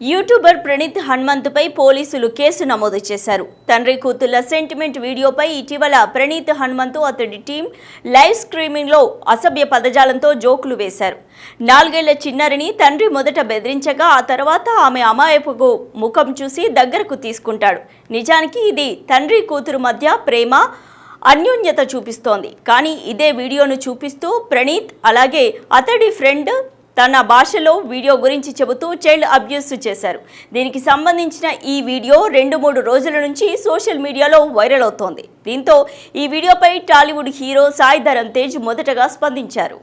YouTuber Praneeth హనుమంతుపై పోలీసులు case నమోదు చేశారు. తండ్రి కూతుళ్ళ సెంటిమెంట్ వీడియోపై ఇటీవల ప్రణీత్ హనుమంతు అతడి టీం లైవ్ స్ట్రీమింగ్లో అసభ్య పదజాలంతో జోకులు వేశారు. నాలుగేళ్ళ చిన్నారిని తండ్రి మొదట బెదిరించగా ఆ తర్వాత ఆమె అమాయపుకు ముఖం చూసి దగ్గరకు తీసుకుంటాడు. నిజానికి ఇది తండ్రి కూతురు మధ్య ప్రేమ అన్యోన్యత చూపిస్తోంది. కానీ ఇదే వీడియోను చూపిస్తూ ప్రణీత్ అలాగే అతడి ఫ్రెండ్ తన భాషలో వీడియో గురించి చెబుతూ చైల్డ్ అబ్యూస్ చేశారు. దీనికి సంబంధించిన ఈ వీడియో రెండు మూడు రోజుల నుంచి సోషల్ మీడియాలో వైరల్ అవుతోంది. దీంతో ఈ వీడియోపై టాలీవుడ్ హీరో సాయి ధరమ్ తేజ్ మొదటగా స్పందించారు.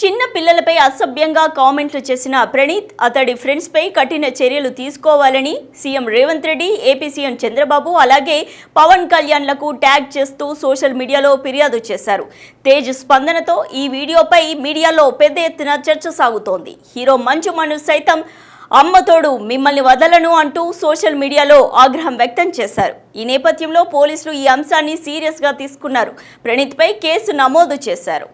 చిన్న పిల్లలపై అసభ్యంగా కామెంట్లు చేసిన ప్రణీత్ అతడి ఫ్రెండ్స్పై కఠిన చర్యలు తీసుకోవాలని CM Revanth Reddy AP CM Chandrababu అలాగే పవన్ కళ్యాణ్లకు ట్యాగ్ చేస్తూ సోషల్ మీడియాలో ఫిర్యాదు చేశారు. తేజ్ స్పందనతో ఈ వీడియోపై మీడియాలో పెద్ద ఎత్తున చర్చ సాగుతోంది. హీరో మంచు మను సైతం అమ్మతోడు మిమ్మల్ని వదలను అంటూ సోషల్ మీడియాలో ఆగ్రహం వ్యక్తం చేశారు. ఈ నేపథ్యంలో పోలీసులు ఈ అంశాన్ని సీరియస్గా తీసుకున్నారు. ప్రణీత్పై కేసు నమోదు చేశారు.